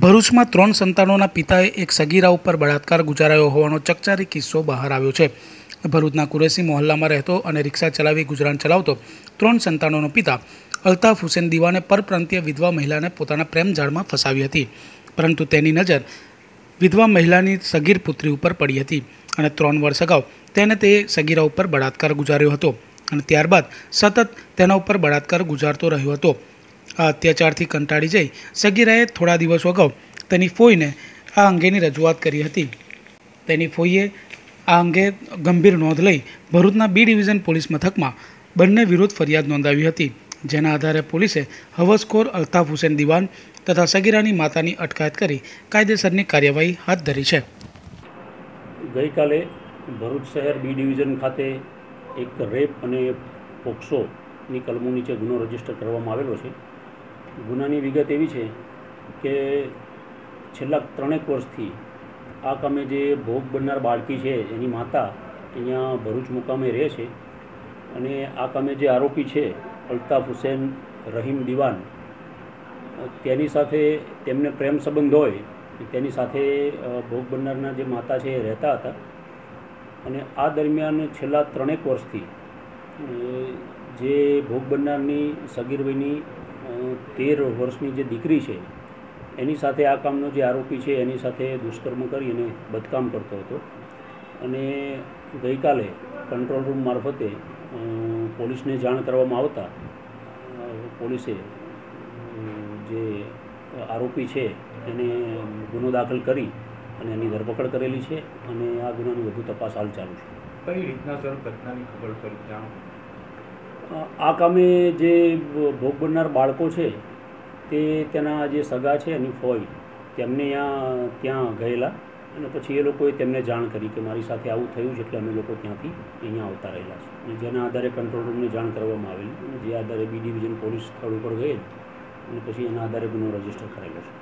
ભરૂચમાં ત્રણ સંતાનોના પિતાએ એક સગીરા ઉપર બળાત્કાર ગુજારાયો હોવાનો ચકચારી કિસ્સો બહાર આવ્યો છે. ભરૂચના કુરેશી મોહલ્લામાં રહેતો અને રિક્ષા ચલાવી ગુજરાન ચલાવતો ત્રણ સંતાનોનો પિતા અલ્તાફ હુસેન દીવાને પરપ્રાંતીય વિધવા મહિલાને પોતાના પ્રેમ જાળમાં ફસાવી હતી. પરંતુ તેની નજર વિધવા મહિલાની સગીર પુત્રી ઉપર પડી હતી અને ત્રણ વર્ષ અગાઉ તેને તે સગીરા ઉપર બળાત્કાર ગુજાર્યો હતો અને ત્યારબાદ સતત તેના ઉપર બળાત્કાર ગુજારતો રહ્યો હતો. આ અત્યાચારથી કંટાળી જઈ સગીરાએ થોડા દિવસો અગાઉ તેની ફોઈને આ અંગેની રજૂઆત કરી હતી. તેની ફોઈએ આ અંગે ગંભીર નોંધ લઈ ભરૂચના બી ડિવિઝન પોલીસ મથકમાં બંને વિરુદ્ધ ફરિયાદ નોંધાવી હતી. જેના આધારે પોલીસે હવસખોર અલ્તાફ હુસેન દિવાન તથા સગીરાની માતાની અટકાયત કરી કાયદેસરની કાર્યવાહી હાથ ધરી છે. ગઈકાલે ભરૂચ શહેર બી ડિવિઝન ખાતે એક રેપ અને પોક્સોની કલમો નીચે ગુનો રજિસ્ટર કરવામાં આવેલો છે. ગુનાની વિગત એવી છે કે છેલ્લા ત્રણેક વર્ષથી આ કામે જે ભોગ બનનાર બાળકી છે એની માતા અહીંયા ભરૂચ મુકામે રહે છે અને આ કામે જે આરોપી છે અલ્તાફ હુસેન રહીમ દિવાન તેની સાથે તેમને પ્રેમ સંબંધ હોય તેની સાથે ભોગ બનનારના જે માતા છે એ રહેતા હતા. અને આ દરમિયાન છેલ્લા ત્રણેક વર્ષથી જે ભોગ બનનારની સગીર વયની અ, તેર વર્ષની જે દીકરી છે, એની સાથે આ કામનો જે આરોપી છે, એની સાથે દુષ્કર્મ કરી અને બદકામ કરતો હતો. અને ગઈકાલે કંટ્રોલ રૂમ મારફતે પોલીસને જાણ કરવામાં આવતા પોલીસે જે આરોપી છે, એને ગુનો દાખલ કરી અને એની ધરપકડ કરેલી છે અને આ ગુનાની વધુ તપાસ હાલ ચાલુ છે. કઈ રીતના, સર, ઘટનાની ખબર પડી? જાણો. આ કામે જે ભોગ બનનાર બાળકો છે, તે તેના જે સગા છે, એની ફોઈ તેમને ત્યાં ત્યાં ગયેલા અને પછી એ લોકોએ તેમને જાણ કરી કે મારી સાથે આવું થયું છે એટલે અમે લોકો ત્યાંથી અહીંયા આવતા રહેલા છે અને જેના આધારે કંટ્રોલ રૂમને જાણ કરવામાં આવેલી અને જે આધારે બી ડિવિઝન પોલીસ સ્થળ ઉપર ગયેલ અને પછી એના આધારે ગુનો રજિસ્ટર કરેલો છે.